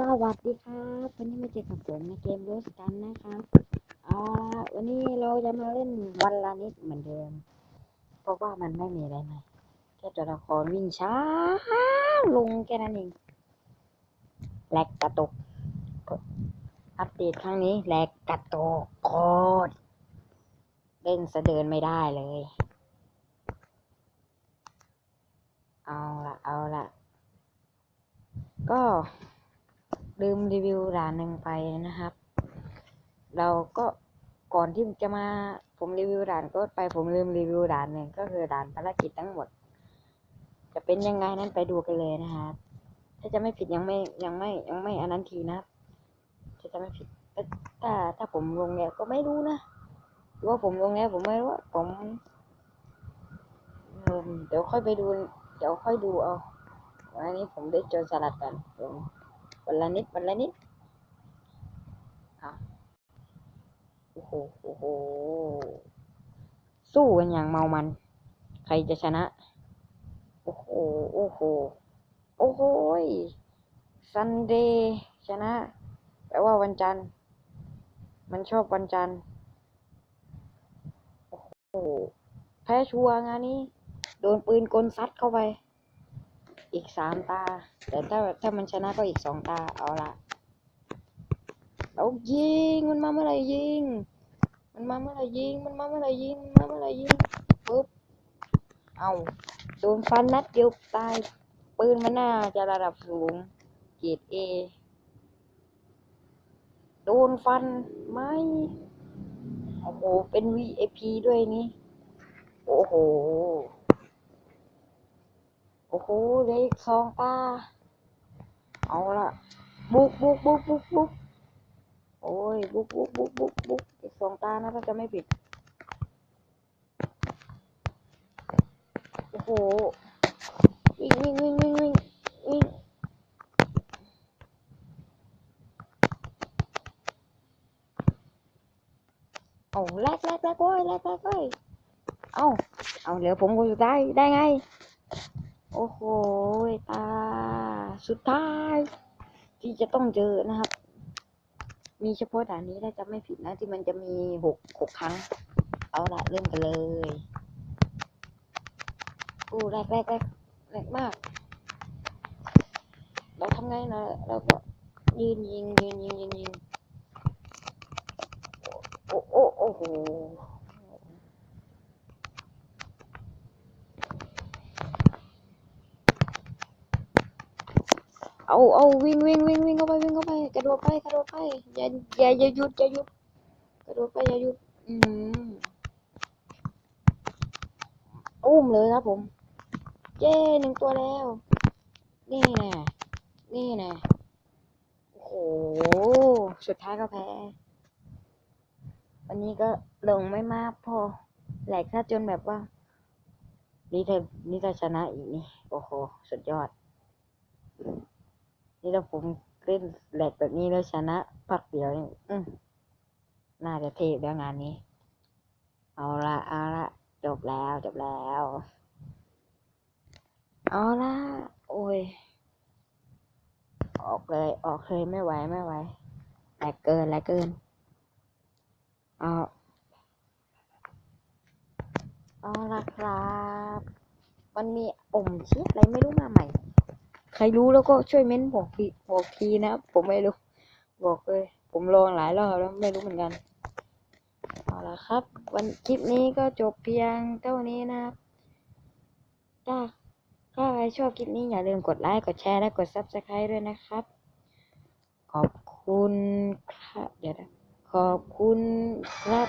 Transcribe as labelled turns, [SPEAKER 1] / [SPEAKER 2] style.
[SPEAKER 1] สวัสดีครับวันนี้มาเจอกับผมในเกมโรสกันนะครับอ่าวันนี้เราจะมาเล่นวันละนิดเหมือนเดิม เพราะว่ามันไม่มีอะไรใหม่แค่ตัวละครวิ่งช้าลงแค่นั้นเองแหลกกระตุกอัปเดตครั้งนี้แหลกกระตุกโคตรเล่นสะเดินไม่ได้เลย เอาละเอาละก็ ลืมรีวิวด่านหนึ่งไปนะครับ เราก็ก่อนที่จะมาผมรีวิวด่านก็ไปผมลืมรีวิวด่านหนึ่งก็คือด่านภารกิจทั้งหมด จะเป็นยังไงนั้นไปดูกันเลยนะครับ ถ้าจะไม่ผิดยังไม่ยังไม่ยังไม่อันนั้นทีนะถ้าจะไม่ผิดถ้าถ้าถ้าผมลงแล้วก็ไม่รู้นะหรือว่าผมลงแล้วผมไม่รู้ว่าผมเดี๋ยวค่อยไปดู เดี๋ยวค่อยดูเอาวันนี้ผมได้โจรสลัดกันผม วันละนิดวันละนิดอะโอ้โหโอ้โหสู้กันอย่างเมามัน ใครจะชนะ โอ้โหโอ้โหโอ้โหซันเดย์ชนะ แปลว่าวันจันทร์ มันชอบวันจันทร์ โอ้โห แพ้ชัวร์งานนี้ โดนปืนกลซัดเข้าไป อีกสามตา แต่ถ้าถ้ามันชนะก็อีกสองตาเอาละเอายิงมันมาเมื่อไหร่ยิง มันมาเมื่อไหร่ยิง มันมาเมื่อไหร่ยิงมันมาเมื่อไหร่ยิงปุ๊บเอาโดนฟันนัดเดียวตายปืนมันน่าจะระดับสูงเกรดเอโดนฟันไหมโอ้โหเป็น VIP ด้วยนี่ โอ้โห อ้โหเหลยสองตา เอาละบุกบุกบุกบุกบุกโอ้ยบุกบุกบุกบุกบุกอีกสองตานะถ้าจะไม่ผิด โอ้โห วิ่งวิ่งวิ่งวิ่งวิ่งวิ่งเอาแลกแลกแลกเว้ยแลกแลกเว้ยเอาเอาเหลือผมคนสุดท้ายได้ไง โอ้โหตา สุดท้าย ที่จะต้องเจอนะครับ มีเฉพาะด่านนี้ถ้าจะไม่ผิดนะ ที่มันจะมีหกหกครั้ง เอาละเริ่มกันเลยโอ้แรกแรกแรกแรกมาก เราทำไงนะเราก็ยืนยิงยืนยิงยืนยิงโอ้โอ้โอ้โห เอาเอาวิ่งวิ่งวิ่งวิ่งเข้าไปวิ่งเข้าไปกระโดดไปกระโดดไปอย่าอย่าอย่าหยุดอย่าหยุดกระโดดไปอย่าหยุดอืมอุ้มเลยครับผมเย้หนึ่งตัวแล้ว นี่แน่นี่แน่โอ้โหสุดท้ายก็แพ้วันนี้ก็ลงไม่มากพอแหลกถ้าจนแบบว่านี่ถ้านี่ถ้าชนะอีกนี่ โอ้โห สุดยอด นี่ถ้าผมเล่นแหลกแบบนี้แล้วชนะพักเดียวนี่อืน่าจะเทพแล้วงานนี้ เอาละเอาละจบแล้วจบแล้ว เอาละโอ้ย ออกเลยออกเลยไม่ไหวไม่ไหวแหลกเกินแหลกเกินเอาเอาละครับ มันมีอมชิดอะไรไม่รู้มาใหม่ ใครรู้แล้วก็ช่วยเม้นบอกทีบอกทีนะครับผมไม่รู้บอกเลย ผมลองหลายรอบแล้วไม่รู้เหมือนกันเอาละครับ วันคลิปนี้ก็จบเพียงเท่านี้นะครับถ้าถ้าใครชอบคลิปนี้อย่าลืมกดไลค์กดแชร์และกด subscribe ด้วยนะครับ ขอบคุณครับเดี๋ยวนะขอบคุณครับ